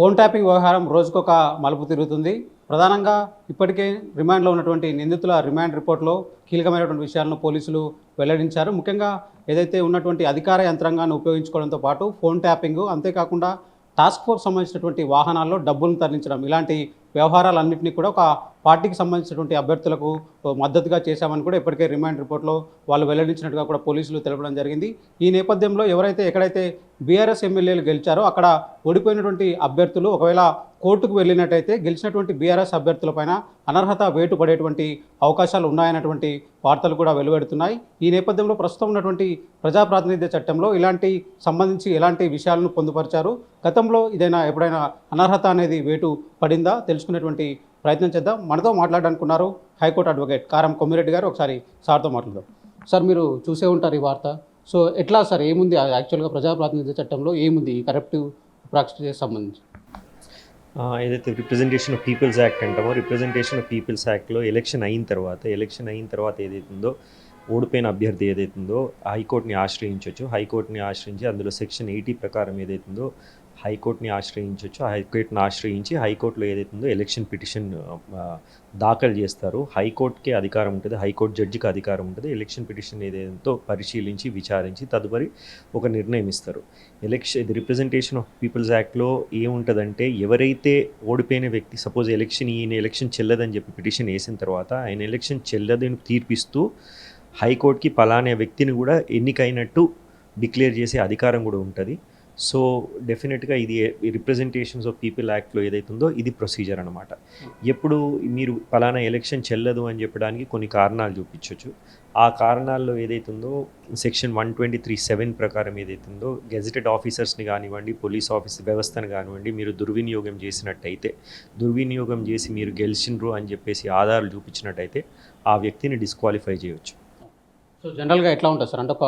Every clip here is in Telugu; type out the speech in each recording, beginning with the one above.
ఫోన్ ట్యాపింగ్ వ్యవహారం రోజుకొక మలుపు తిరుగుతుంది. ప్రధానంగా ఇప్పటికే రిమాండ్లో ఉన్నటువంటి నిందితుల రిమాండ్ రిపోర్ట్లో కీలకమైనటువంటి విషయాలను పోలీసులు వెల్లడించారు. ముఖ్యంగా ఏదైతే ఉన్నటువంటి అధికార యంత్రాంగాన్ని ఉపయోగించుకోవడంతో పాటు ఫోన్ ట్యాపింగ్ అంతేకాకుండా టాస్క్ ఫోర్స్ సంబంధించినటువంటి వాహనాల్లో డబ్బులను తరలించడం ఇలాంటి వ్యవహారాలన్నింటినీ కూడా ఒక పార్టీకి సంబంధించినటువంటి అభ్యర్థులకు మద్దతుగా చేశామని కూడా ఇప్పటికే రిమాండ్ రిపోర్ట్లో వాళ్ళు వెల్లడించినట్టుగా కూడా పోలీసులు తెలపడం జరిగింది. ఈ నేపథ్యంలో ఎవరైతే ఎక్కడైతే బీఆర్ఎస్ ఎమ్మెల్యేలు గెలిచారో అక్కడ ఓడిపోయినటువంటి అభ్యర్థులు ఒకవేళ కోర్టుకు వెళ్ళినట్టయితే గెలిచినటువంటి బీఆర్ఎస్ అభ్యర్థులపైన అనర్హత వేటు పడేటువంటి అవకాశాలు ఉన్నాయన్నటువంటి వార్తలు కూడా వెలువడుతున్నాయి. ఈ నేపథ్యంలో ప్రస్తుతం ఉన్నటువంటి ప్రజాప్రాతినిధ్య చట్టంలో ఇలాంటి సంబంధించి ఎలాంటి విషయాలను పొందుపరిచారు? గతంలో ఇదైనా ఎప్పుడైనా అనర్హత అనేది వేటు పడిందా? తెలుసుకునేటువంటి ప్రయత్నం చేద్దాం. మనతో మాట్లాడడానికి ఉన్నారు హైకోర్టు అడ్వకేట్ కారం కొమ్మిరెడ్డి గారు. ఒకసారి సార్తో మాట్లాడదాం. సార్ మీరు చూసే ఉంటారు ఈ వార్త. సో ఎట్లా సార్? ఏముంది? యాక్చువల్గా ప్రజాప్రాతినిధ్య చట్టంలో ఏముంది? ఈ కరప్టివ్ ప్రాక్టీస్కి సంబంధించి. ఏదైతే రిప్రజెంటేషన్ ఆఫ్ పీపుల్స్ యాక్ట్ అంటామో రిప్రజెంటేషన్ ఆఫ్ పీపుల్స్ యాక్ట్లో ఎలక్షన్ అయిన తర్వాత ఎలక్షన్ అయిన తర్వాత ఏదైతుందో ఓడిపోయిన అభ్యర్థి ఏదైతుందో హైకోర్టుని ఆశ్రయించవచ్చు హైకోర్టుని ఆశ్రయించి అందులో సెక్షన్ ఎయిటీ ప్రకారం ఏదైతుందో హైకోర్టుని ఆశ్రయించవచ్చు హైకోర్టుని ఆశ్రయించి హైకోర్టులో ఏదైతుందో ఎలక్షన్ పిటిషన్ దాఖలు చేస్తారు. హైకోర్టుకే అధికారం ఉంటుంది. హైకోర్టు జడ్జికి అధికారం ఉంటుంది. ఎలక్షన్ పిటిషన్ ఏదైతే పరిశీలించి విచారించి తదుపరి ఒక నిర్ణయం ఇస్తారు. ఎలక్షన్ ఇది రిప్రజెంటేషన్ ఆఫ్ పీపుల్స్ యాక్ట్లో ఏముంటుందంటే ఎవరైతే ఓడిపోయిన వ్యక్తి సపోజ్ ఎలక్షన్ ఈయన ఎలక్షన్ చెల్లదని చెప్పి పిటిషన్ వేసిన తర్వాత ఆయన ఎలక్షన్ చెల్లదని తీర్పిస్తూ హైకోర్టుకి పలానే వ్యక్తిని కూడా ఎన్నికైనట్టు డిక్లేర్ చేసే అధికారం కూడా ఉంటుంది. సో డెఫినెట్గా ఇది రిప్రజెంటేషన్స్ ఆఫ్ పీపుల్ యాక్ట్లో ఏదైతుందో ఇది ప్రొసీజర్ అనమాట ఎప్పుడు మీరు పలానా ఎలక్షన్ చెల్లదు అని చెప్పడానికి కొన్ని కారణాలు చూపించవచ్చు ఆ కారణాల్లో ఏదైతుందో section one twenty three seven ప్రకారం ఏదైతుందో గెజిటెడ్ ఆఫీసర్స్ని కానివ్వండి పోలీస్ ఆఫీస్ వ్యవస్థను కానివ్వండి మీరు దుర్వినియోగం చేసినట్టయితే దుర్వినియోగం చేసి మీరు గెలిచినరు అని చెప్పేసి ఆధారాలు చూపించినట్టయితే ఆ వ్యక్తిని డిస్క్వాలిఫై చేయవచ్చు సో జనరల్గా ఎట్లా ఉంటుంది సార్? అంటే ఒక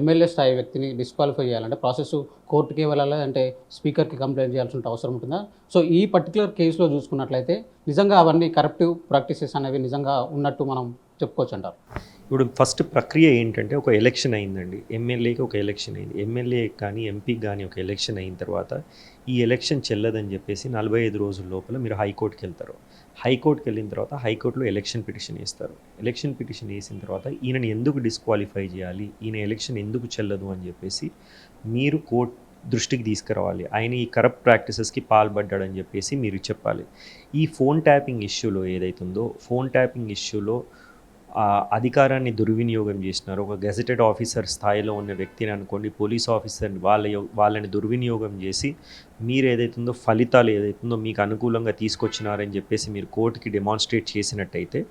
ఎమ్మెల్యే స్థాయి వ్యక్తిని డిస్క్వాలిఫై చేయాలంటే ప్రాసెస్ కోర్టుకే వెళ్ళాలి అంటే స్పీకర్కి కంప్లైంట్ చేయాల్సిన అవసరం ఉంటుందా? సో ఈ పర్టికులర్ కేసులో చూసుకున్నట్లయితే నిజంగా అవన్నీ కరప్టివ్ ప్రాక్టీసెస్ అనేవి నిజంగా ఉన్నట్టు మనం చెప్పుకోవచ్చు అంటారు. ఇప్పుడు ఫస్ట్ ప్రక్రియ ఏంటంటే ఒక ఎలక్షన్ అయిందండి. ఎమ్మెల్యేకి ఒక ఎలక్షన్ అయింది. ఎమ్మెల్యే కానీ ఎంపీ కానీ ఒక ఎలక్షన్ అయిన తర్వాత ఈ ఎలక్షన్ చెల్లదని చెప్పేసి నలభై ఐదు రోజుల లోపల మీరు హైకోర్టుకి వెళ్తారు. హైకోర్టుకి వెళ్ళిన తర్వాత హైకోర్టులో ఎలక్షన్ పిటిషన్ వేస్తారు. ఎలక్షన్ పిటిషన్ వేసిన తర్వాత ఈయనని ఎందుకు డిస్క్వాలిఫై చేయాలి? ఈయన ఎలక్షన్ ఎందుకు చెల్లదు అని చెప్పేసి మీరు కోర్ట్ దృష్టికి తీసుకురావాలి. ఆయన ఈ కరప్ట్ ప్రాక్టీసెస్కి పాల్పడ్డాడని చెప్పేసి మీరు చెప్పాలి. ఈ ఫోన్ ట్యాపింగ్ ఇష్యూలో ఏదైతుందో ఫోన్ ట్యాపింగ్ ఇష్యూలో అధికారాన్ని దుర్వినియోగం చేసినారు. ఒక గెజెటెడ్ ఆఫీసర్ స్థాయిలో ఉన్న వ్యక్తిని అనుకోండి పోలీస్ ఆఫీసర్ వాళ్ళ వాళ్ళని దుర్వినియోగం చేసి మీరు ఏదైతుందో ఫలితాలు ఏదైతుందో మీకు అనుకూలంగా తీసుకొచ్చినారని చెప్పేసి మీరు కోర్టుకి డెమాన్స్ట్రేట్ చేసినట్టయితే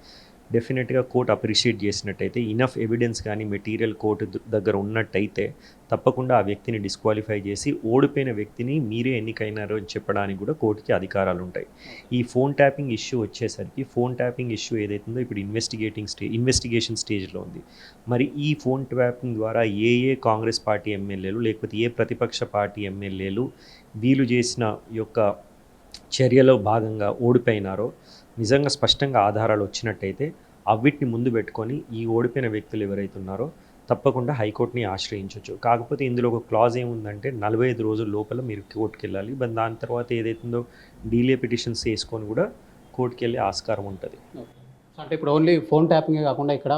డెఫినెట్గా కోర్ట్ అప్రిషియేట్ చేసినట్టయితే ఇనఫ్ ఎవిడెన్స్ కానీ మెటీరియల్ కోర్టు దగ్గర ఉన్నట్టయితే తప్పకుండా ఆ వ్యక్తిని డిస్క్వాలిఫై చేసి ఓడిపోయిన వ్యక్తిని మీరే ఎన్నికైనారో అని చెప్పడానికి కూడా కోర్టుకి అధికారాలు ఉంటాయి ఈ ఫోన్ ట్యాపింగ్ ఇష్యూ వచ్చేసరికి ఫోన్ ట్యాపింగ్ ఇష్యూ ఏదైతుందో ఇప్పుడు ఇన్వెస్టిగేటింగ్ స్టే ఇన్వెస్టిగేషన్ స్టేజ్లో ఉంది. మరి ఈ ఫోన్ ట్యాపింగ్ ద్వారా ఏ ఏ కాంగ్రెస్ పార్టీ ఎమ్మెల్యేలు లేకపోతే ఏ ప్రతిపక్ష పార్టీ ఎమ్మెల్యేలు వీలు చేసిన యొక్క చర్యలో భాగంగా ఓడిపోయినారో నిజంగా స్పష్టంగా ఆధారాలు వచ్చినట్టయితే అవిటిని ముందు పెట్టుకొని ఈ ఓడిపోయిన వ్యక్తులు ఎవరైతే ఉన్నారో తప్పకుండా హైకోర్టుని ఆశ్రయించవచ్చు కాకపోతే ఇందులో ఒక క్లాజ్ ఏముందంటే నలభై ఐదు రోజుల లోపల మీరు కోర్టుకి వెళ్ళాలి బట్ దాని తర్వాత ఏదైతుందో డీలే పిటిషన్స్ వేసుకొని కూడా కోర్టుకి వెళ్ళే ఆస్కారం ఉంటుంది. అంటే ఇప్పుడు ఓన్లీ ఫోన్ ట్యాపింగే కాకుండా ఇక్కడ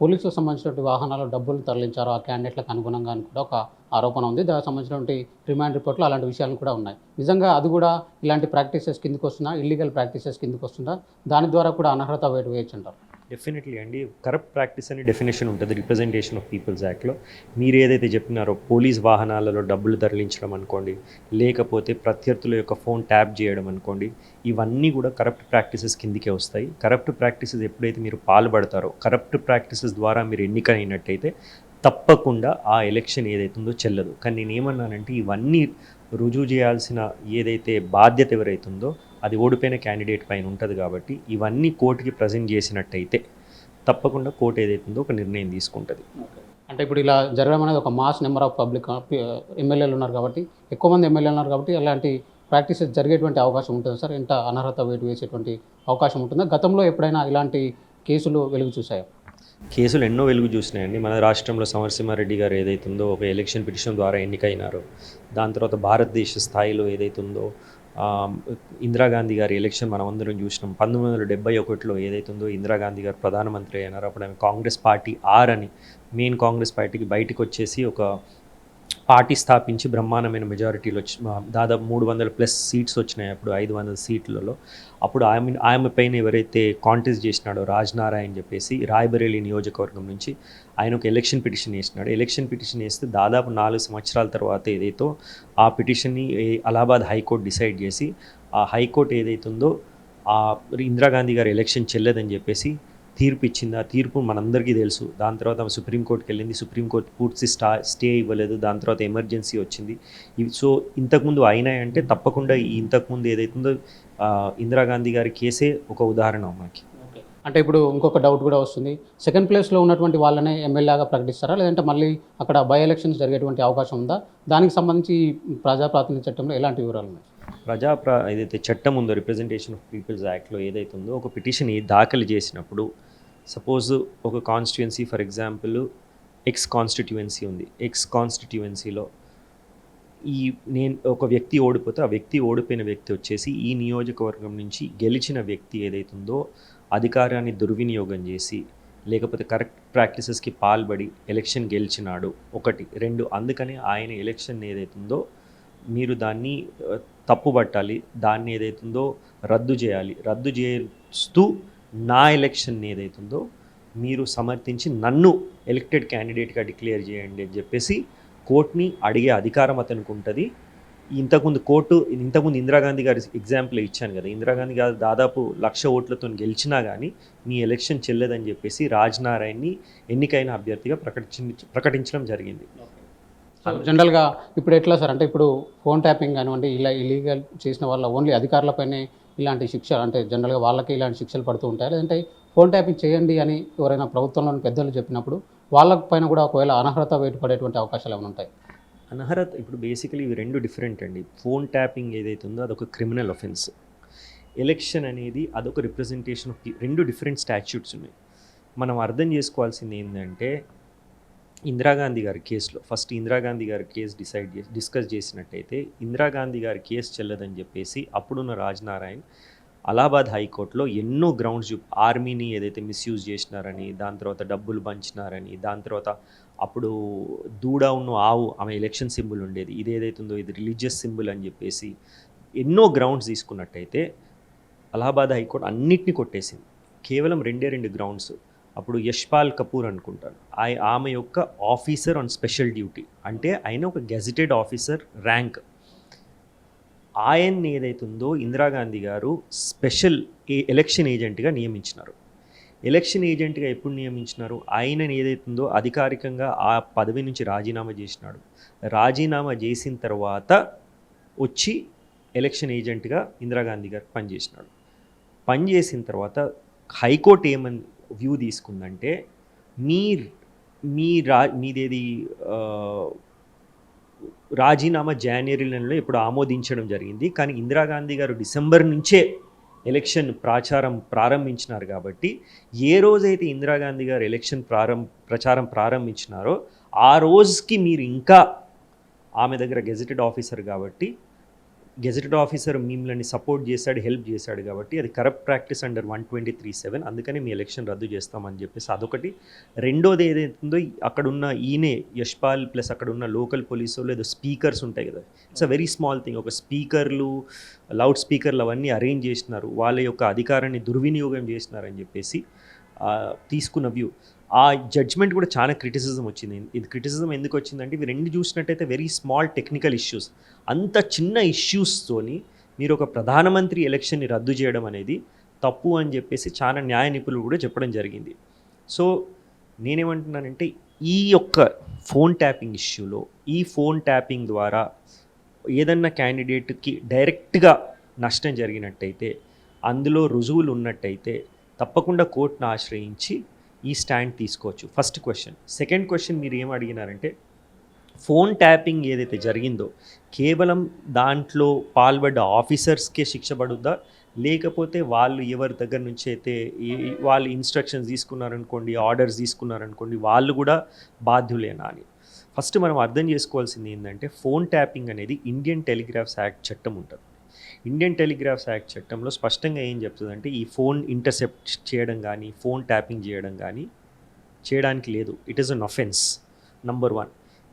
పోలీసులకు సంబంధించినటువంటి వాహనాలు డబ్బులు తరలించారు ఆ క్యాండిడేట్లకు అనుగుణంగా అని కూడా ఒక ఆరోపణ ఉంది. దానికి సంబంధించినటువంటి రిమాండ్ రిపోర్ట్లో అలాంటి విషయాలు కూడా ఉన్నాయి. నిజంగా అది కూడా ఇలాంటి ప్రాక్టీసెస్ కిందకి వస్తుందా ఇల్లీగల్ ప్రాక్టీసెస్ కిందకు వస్తుందా దాని ద్వారా కూడా అనర్హత వేటు వేయచ్చు అంటారు. డెఫినెట్లీ అండి కరప్ట్ ప్రాక్టీస్ అని డెఫినేషన్ ఉంటుంది రిప్రజెంటేషన్ ఆఫ్ పీపుల్స్ యాక్ట్లో మీరు ఏదైతే చెప్పినారో పోలీస్ వాహనాలలో డబ్బులు తరలించడం అనుకోండి లేకపోతే ప్రత్యర్థుల యొక్క ఫోన్ ట్యాప్ చేయడం అనుకోండి ఇవన్నీ కూడా కరప్ట్ ప్రాక్టీసెస్ కిందికే వస్తాయి. కరప్ట్ ప్రాక్టీసెస్ ఎప్పుడైతే మీరు పాల్పడతారో కరప్ట్ ప్రాక్టీసెస్ ద్వారా మీరు ఎన్నికైనట్టయితే తప్పకుండా ఆ ఎలక్షన్ ఏదైతుందో చెల్లదు. కానీ నేను ఏమన్నానంటే ఇవన్నీ రుజువు చేయాల్సిన ఏదైతే బాధ్యత ఎవరైతుందో అది ఓడిపోయిన క్యాండిడేట్ పైన ఉంటుంది కాబట్టి ఇవన్నీ కోర్టుకి ప్రజెంట్ చేసినట్టయితే తప్పకుండా కోర్టు ఏదైతుందో ఒక నిర్ణయం తీసుకుంటుంది. అంటే ఇప్పుడు ఇలా జరగడం అనేది ఒక మాస్ నెంబర్ ఆఫ్ పబ్లిక్ ఎమ్మెల్యేలు ఉన్నారు కాబట్టి ఎక్కువ మంది ఎమ్మెల్యేలు ఉన్నారు కాబట్టి అలాంటి ప్రాక్టీసెస్ జరిగేటువంటి అవకాశం ఉంటుంది సార్? ఇంత అనర్హత వేటు వేసేటువంటి అవకాశం ఉంటుందా? గతంలో ఎప్పుడైనా ఇలాంటి కేసులు వెలుగు చూసాయా కేసులు ఎన్నో వెలుగు చూసినాయండి. మన రాష్ట్రంలో సమరసింహారెడ్డి గారు ఏదైతుందో ఒక ఎలక్షన్ పిటిషన్ ద్వారా ఎన్నికైనారో దాని తర్వాత భారతదేశ స్థాయిలో ఏదైతుందో ఇందిరాగాంధీ గారి ఎలక్షన్ మనం అందరం చూసినాం. పంతొమ్మిది వందల డెబ్బై ఒకటిలో ఏదైతుందో ఇందిరాగాంధీ గారు ప్రధానమంత్రి అయినారు. అప్పుడు ఆమె కాంగ్రెస్ పార్టీ ఆర్ అని మెయిన్ కాంగ్రెస్ పార్టీకి బయటకు వచ్చేసి ఒక పార్టీ స్థాపించి బ్రహ్మాండమైన మెజారిటీలు వచ్చి దాదాపు మూడు వందల ప్లస్ సీట్స్ వచ్చినాయి అప్పుడు ఐదు వందల సీట్లలో అప్పుడు ఆమె ఆమె పైన ఎవరైతే కాంటెస్ట్ చేసినాడో రాజ్నారాయణ్ చెప్పేసి రాయ్బరేలీ నియోజకవర్గం నుంచి ఆయన ఒక ఎలక్షన్ పిటిషన్ వేసినాడు. ఎలక్షన్ పిటిషన్ వేస్తే దాదాపు నాలుగు సంవత్సరాల తర్వాత ఏదైతే ఆ పిటిషన్ని అలహాబాద్ హైకోర్టు డిసైడ్ చేసి ఆ హైకోర్టు ఏదైతుందో ఆ ఇందిరాగాంధీ గారి ఎలక్షన్ చెల్లదని చెప్పేసి తీర్పు ఇచ్చింది? ఆ తీర్పు మనందరికీ తెలుసు. దాని తర్వాత ఆమె సుప్రీంకోర్టుకి వెళ్ళింది. సుప్రీంకోర్టు పూర్తి స్టా స్టే ఇవ్వలేదు. దాని తర్వాత ఎమర్జెన్సీ వచ్చింది. సో ఇంతకుముందు అయినాయంటే తప్పకుండా ఇంతకుముందు ఏదైతుందో ఇందిరాగాంధీ గారి కేసే ఒక ఉదాహరణ మనకి అంటే ఇప్పుడు ఇంకొక డౌట్ కూడా వస్తుంది. సెకండ్ ప్లేస్లో ఉన్నటువంటి వాళ్ళనే ఎమ్మెల్యేగా ప్రకటిస్తారా? లేదంటే మళ్ళీ అక్కడ బై ఎలక్షన్స్ జరిగేటువంటి అవకాశం ఉందా? దానికి సంబంధించి ప్రజాప్రాతినిధ్య చట్టంలో ఎలాంటి వివరాలు ఉన్నాయి? ప్రజా ప్ర ఏదైతే చట్టం ఉందో రిప్రజెంటేషన్ ఆఫ్ పీపుల్స్ యాక్ట్లో ఏదైతే ఉందో ఒక పిటిషన్ దాఖలు చేసినప్పుడు సపోజ్ ఒక constituency for example X constituency ఉంది. ఎక్స్ కాన్స్టిట్యుయెన్సీలో ఈ నేను ఒక వ్యక్తి ఓడిపోతే ఆ వ్యక్తి ఓడిపోయిన వ్యక్తి వచ్చేసి ఈ నియోజకవర్గం నుంచి గెలిచిన వ్యక్తి ఏదైతుందో అధికారాన్ని దుర్వినియోగం చేసి లేకపోతే కరెక్ట్ ప్రాక్టీసెస్కి పాల్పడి ఎలక్షన్ గెలిచినాడు. ఒకటి. రెండు. అందుకని ఆయన ఎలక్షన్ ఏదైతుందో మీరు దాన్ని ఆ, తప్పుపట్టాలి. దాన్ని ఏదైతుందో రద్దు చేయాలి. రద్దు చేస్తూ నా ఎలక్షన్ ఏదైతుందో మీరు సమర్థించి నన్ను ఎలక్టెడ్ క్యాండిడేట్గా డిక్లేర్ చేయండి అని చెప్పేసి కోర్టుని అడిగే అధికారం అతనికి ఉంటుంది. ఇంతకుముందు కోర్టు ఇంతకుముందు ఇందిరాగాంధీ గారి ఎగ్జాంపుల్ ఇచ్చాను కదా. ఇందిరాగాంధీ గారు దాదాపు లక్ష ఓట్లతో గెలిచినా కానీ నీ ఎలక్షన్ చెల్లదని చెప్పేసి రాజ్ నారాయణ్ని ఎన్నికైన అభ్యర్థిగా ప్రకటించ ప్రకటించడం జరిగింది. జనరల్గా ఇప్పుడు ఎట్లా సార్? అంటే ఇప్పుడు ఫోన్ ట్యాపింగ్ కానివ్వండి ఇలా ఇలీగల్ చేసిన వాళ్ళ ఓన్లీ అధికారులపైనే ఇలాంటి శిక్ష అంటే జనరల్గా వాళ్ళకి ఇలాంటి శిక్షలు పడుతూ ఉంటాయి? లేదంటే ఫోన్ ట్యాపింగ్ చేయండి అని ఎవరైనా ప్రభుత్వంలోని పెద్దలు చెప్పినప్పుడు వాళ్ళ పైన కూడా ఒకవేళ అనర్హత వేటు పడేటువంటి అవకాశాలు ఏమైనా ఉంటాయి? అనర్హత ఇప్పుడు బేసికలీ ఇవి రెండు డిఫరెంట్ అండి. ఫోన్ ట్యాపింగ్ ఏదైతే ఉందో అదొక క్రిమినల్ అఫెన్స్ ఎలక్షన్ అనేది అదొక రిప్రజెంటేషన్ ఆఫ్ రెండు డిఫరెంట్ స్టాచ్యూట్స్ ఉన్నాయి. మనం అర్థం చేసుకోవాల్సింది ఏంటంటే ఇందిరాగాంధీ గారి కేసులో ఫస్ట్ ఇందిరాగాంధీ గారి కేసు డిసైడ్ చేసి డిస్కస్ చేసినట్టయితే ఇందిరాగాంధీ గారి కేసు చెల్లదని చెప్పేసి అప్పుడున్న రాజనారాయణ్ అలహాబాద్ హైకోర్టులో ఎన్నో గ్రౌండ్స్ ఆర్మీని ఏదైతే మిస్యూజ్ చేసినారని దాని తర్వాత డబ్బులు పంచినారని దాని తర్వాత అప్పుడు దూడ ఉన్న ఆవు ఆమె ఎలక్షన్ సింబుల్ ఉండేది. ఇది ఏదైతుందో ఇది రిలీజియస్ సింబల్ అని చెప్పేసి ఎన్నో గ్రౌండ్స్ తీసుకున్నట్టయితే అలహాబాద్ హైకోర్టు అన్నిటిని కొట్టేసింది. కేవలం రెండే రెండు గ్రౌండ్స్ అప్పుడు యశ్పాల్ కపూర్ అనుకుంటాను. ఆయ ఆమె యొక్క ఆఫీసర్ ఆన్ స్పెషల్ డ్యూటీ అంటే ఆయన ఒక గెజిటెడ్ ఆఫీసర్ ర్యాంక్ ఆయన్ని ఏదైతుందో ఇందిరాగాంధీ గారు స్పెషల్ ఏ ఎలక్షన్ ఏజెంట్గా నియమించినారు. ఎలక్షన్ ఏజెంట్గా ఎప్పుడు నియమించినారు? ఆయనని ఏదైతుందో అధికారికంగా ఆ పదవి నుంచి రాజీనామా చేసినాడు. రాజీనామా చేసిన తర్వాత వచ్చి ఎలక్షన్ ఏజెంట్గా ఇందిరాగాంధీ గారు పనిచేసినాడు. పనిచేసిన తర్వాత హైకోర్టు ఏమని వ్యూ తీసుకుందంటే మీ మీ రా మీదేది రాజీనామా జనవరి నెలలో ఇప్పుడు ఆమోదించడం జరిగింది. కానీ ఇందిరాగాంధీ గారు డిసెంబర్ నుంచే ఎలక్షన్ ప్రచారం ప్రారంభించినారు కాబట్టి ఏ రోజైతే ఇందిరాగాంధీ గారు ఎలక్షన్ ప్రారంభ ప్రచారం ప్రారంభించినారో ఆ రోజుకి మీరు ఇంకా ఆమె దగ్గర గెజిటెడ్ ఆఫీసర్ కాబట్టి గెజెటెడ్ ఆఫీసర్ మిమ్మల్ని సపోర్ట్ చేశాడు హెల్ప్ చేశాడు కాబట్టి అది corrupt practice under one twenty three seven. అందుకని మీ ఎలక్షన్ రద్దు చేస్తామని చెప్పేసి అదొకటి. రెండోది ఏదైతుందో అక్కడ ఉన్న ఈయనే యశ్పాల్ ప్లస్ అక్కడ ఉన్న లోకల్ పోలీసు వాళ్ళు ఏదో స్పీకర్స్ ఉంటాయి కదా. It's a very small thing ఒక స్పీకర్లు లౌడ్ స్పీకర్లు అవన్నీ అరేంజ్ చేసినారు. వాళ్ళ యొక్క అధికారాన్ని దుర్వినియోగం చేసినారని చెప్పేసి తీసుకున్న వ్యూ ఆ జడ్జ్మెంట్ కూడా చాలా క్రిటిసిజం వచ్చింది. ఇది క్రిటిసిజం ఎందుకు వచ్చిందంటే ఇవి రెండు చూసినట్టయితే వెరీ స్మాల్ టెక్నికల్ ఇష్యూస్ అంత చిన్న ఇష్యూస్తోని మీరు ఒక ప్రధానమంత్రి ఎలక్షన్ని రద్దు చేయడం అనేది తప్పు అని చెప్పేసి చాలా న్యాయ నిపుణులు కూడా చెప్పడం జరిగింది. సో నేనేమంటున్నానంటే ఈ యొక్క ఫోన్ ట్యాపింగ్ ఇష్యూలో ఈ ఫోన్ ట్యాపింగ్ ద్వారా ఏదన్నా క్యాండిడేట్కి డైరెక్ట్గా నష్టం జరిగినట్టయితే అందులో రుజువులు ఉన్నట్టయితే తప్పకుండా కోర్టును ఆశ్రయించి ఈ స్టాండ్ తీసుకోవచ్చు. ఫస్ట్ క్వశ్చన్ సెకండ్ క్వశ్చన్ మీరు ఏం అడిగినారంటే ఫోన్ ట్యాపింగ్ ఏదైతే జరిగిందో కేవలం దాంట్లో పాల్పడ్డ ఆఫీసర్స్కే శిక్ష పడుద్దా? లేకపోతే వాళ్ళు ఎవరి దగ్గర నుంచి అయితే వాళ్ళు ఇన్స్ట్రక్షన్స్ తీసుకున్నారనుకోండి ఆర్డర్స్ తీసుకున్నారనుకోండి వాళ్ళు కూడా బాధ్యులేనా అని. ఫస్ట్ మనం అర్థం చేసుకోవాల్సింది ఏంటంటే ఫోన్ ట్యాపింగ్ అనేది ఇండియన్ టెలిగ్రాఫ్స్ యాక్ట్ చట్టం ఉంటుంది. ఇండియన్ టెలిగ్రాఫ్స్ యాక్ట్ చట్టంలో స్పష్టంగా ఏం చెప్తుందంటే ఈ ఫోన్ ఇంటర్సెప్ట్ చేయడం కానీ ఫోన్ ట్యాపింగ్ చేయడం కానీ చేయడానికి లేదు. It is an offence number one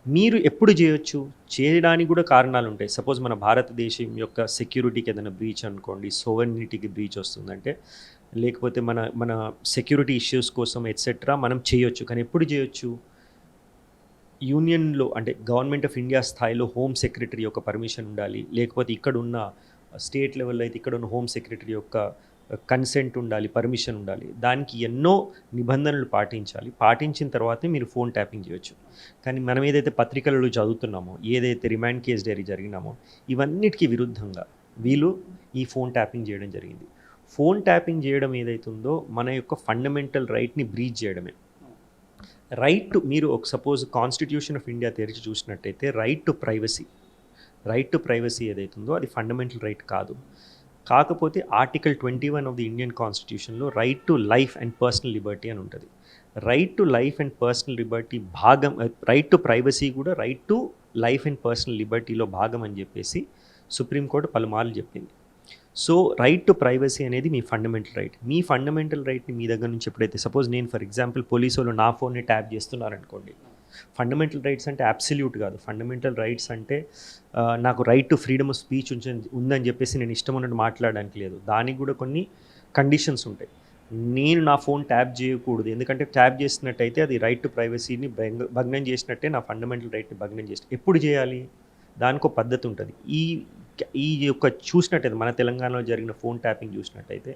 మీరు ఎప్పుడు చేయొచ్చు? చేయడానికి కూడా కారణాలు ఉంటాయి. సపోజ్ మన భారతదేశం యొక్క సెక్యూరిటీకి ఏదైనా బ్రీచ్ అనుకోండి సోవర్నిటీకి బ్రీచ్ వస్తుందంటే లేకపోతే మన మన సెక్యూరిటీ ఇష్యూస్ కోసం ఎట్సెట్రా మనం చేయొచ్చు. కానీ ఎప్పుడు చేయొచ్చు? యూనియన్లో అంటే గవర్నమెంట్ ఆఫ్ ఇండియా స్థాయిలో హోమ్ సెక్రటరీ యొక్క పర్మిషన్ ఉండాలి. లేకపోతే ఇక్కడ ఉన్న స్టేట్ లెవెల్లో అయితే ఇక్కడ ఉన్న హోమ్ సెక్రటరీ యొక్క కన్సెంట్ ఉండాలి పర్మిషన్ ఉండాలి. దానికి ఎన్నో నిబంధనలు పాటించాలి. పాటించిన తర్వాతే మీరు ఫోన్ ట్యాపింగ్ చేయొచ్చు. కానీ మనం ఏదైతే పత్రికలలో చదువుతున్నామో ఏదైతే రిమాండ్ కేస్ డైరీ జరిగినామో ఇవన్నిటికీ విరుద్ధంగా వీళ్ళు ఈ ఫోన్ ట్యాపింగ్ చేయడం జరిగింది. ఫోన్ ట్యాపింగ్ చేయడం ఏదైతుందో మన యొక్క ఫండమెంటల్ రైట్ని బ్రీచ్ చేయడమే. రైట్ టు మీరు ఒక సపోజ్ కాన్స్టిట్యూషన్ ఆఫ్ ఇండియా తెరిచి చూసినట్టయితే right to privacy. Right to privacy ఏదైతుందో అది ఫండమెంటల్ రైట్ కాదు. కాకపోతే article twenty one of the Indian కాన్స్టిట్యూషన్లో right to life and personal liberty అని ఉంటుంది. Right to life and personal liberty భాగం రైట్ టు ప్రైవసీ కూడా right to life and personal లిబర్టీలో భాగం అని చెప్పేసి సుప్రీంకోర్టు పలుమార్లు చెప్పింది. సో రైట్ టు ప్రైవసీ అనేది మీ ఫండమెంటల్ రైట్ మీ ఫండమెంటల్ రైట్ని మీ దగ్గర నుంచి ఎప్పుడైతే సపోజ్ నేను ఫర్ ఎగ్జాంపుల్ పోలీసు వాళ్ళు నా ఫోన్ని ట్యాప్ చేస్తున్నారనుకోండి ఫండమెంటల్ రైట్స్ అంటే అబ్సల్యూట్ కాదు. ఫండమెంటల్ రైట్స్ అంటే నాకు right to freedom of speech ఉందని చెప్పేసి నేను ఇష్టం ఉన్నట్టు మాట్లాడడానికి లేదు. దానికి కూడా కొన్ని కండిషన్స్ ఉంటాయి. నేను నా ఫోన్ ట్యాప్ చేయకూడదు. ఎందుకంటే ట్యాప్ చేసినట్టయితే అది రైట్ టు ప్రైవసీని భగ్నం చేసినట్టే నా ఫండమెంటల్ రైట్ని భగ్నం చేసిన ఎప్పుడు చేయాలి? దానికో పద్ధతి ఉంటుంది. ఈ ఈ యొక్క చూసినట్టయితే మన తెలంగాణలో జరిగిన ఫోన్ ట్యాపింగ్ చూసినట్టయితే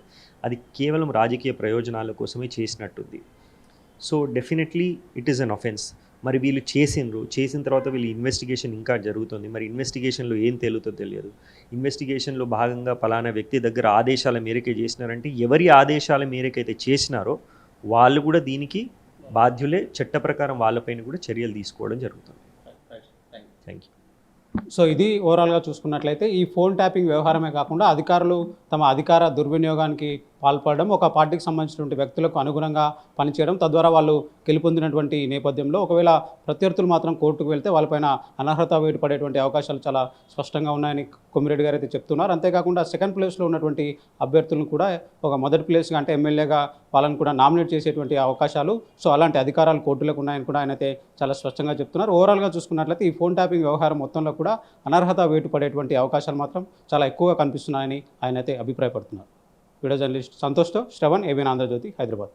అది కేవలం రాజకీయ ప్రయోజనాల కోసమే చేసినట్టుంది. So definitely it is an offence మరి వీళ్ళు చేసిండ్రు. చేసిన తర్వాత వీళ్ళు ఇన్వెస్టిగేషన్ ఇంకా జరుగుతుంది. మరి ఇన్వెస్టిగేషన్లో ఏం తేలుతో తెలియదు. ఇన్వెస్టిగేషన్లో భాగంగా పలానా వ్యక్తి దగ్గర ఆదేశాల మేరకే చేసినారంటే ఎవరి ఆదేశాల మేరకైతే చేసినారో వాళ్ళు కూడా దీనికి బాధ్యులే. చట్ట ప్రకారం వాళ్ళపైన కూడా చర్యలు తీసుకోవడం జరుగుతుంది. థ్యాంక్ యూ సో ఇది ఓవరాల్గా చూసుకున్నట్లయితే ఈ ఫోన్ ట్యాపింగ్ వ్యవహారమే కాకుండా అధికారులు తమ అధికార దుర్వినియోగానికి పాల్పడడం ఒక పార్టీకి సంబంధించినటువంటి వ్యక్తులకు అనుగుణంగా పనిచేయడం తద్వారా వాళ్ళు గెలుపొందినటువంటి నేపథ్యంలో ఒకవేళ ప్రత్యర్థులు మాత్రం కోర్టుకు వెళ్తే వాళ్ళపైన అనర్హత వేటు పడేటువంటి అవకాశాలు చాలా స్పష్టంగా ఉన్నాయని కొమ్మిరెడ్డి గారు అయితే చెప్తున్నారు. అంతేకాకుండా సెకండ్ ప్లేస్లో ఉన్నటువంటి అభ్యర్థులను కూడా ఒక మొదటి ప్లేస్గా అంటే ఎమ్మెల్యేగా వాళ్ళని కూడా నామినేట్ చేసేటువంటి అవకాశాలు. సో అలాంటి అధికారాలు కోర్టులకు ఉన్నాయని కూడా ఆయన అయితే చాలా స్పష్టంగా చెప్తున్నారు. ఓవరాల్గా చూసుకున్నట్లయితే ఈ ఫోన్ ట్యాపింగ్ వ్యవహారం మొత్తంలో కూడా అనర్హత వేటు పడేటువంటి అవకాశాలు మాత్రం చాలా ఎక్కువగా కనిపిస్తున్నాయని ఆయన అయితే అభిప్రాయపడుతున్నారు. వీడియో జర్నలిస్ట్ సంతోష్తో శ్రవణ్ ఏబీఎన్ ఆంధ్రజ్యోతి హైదరాబాద్.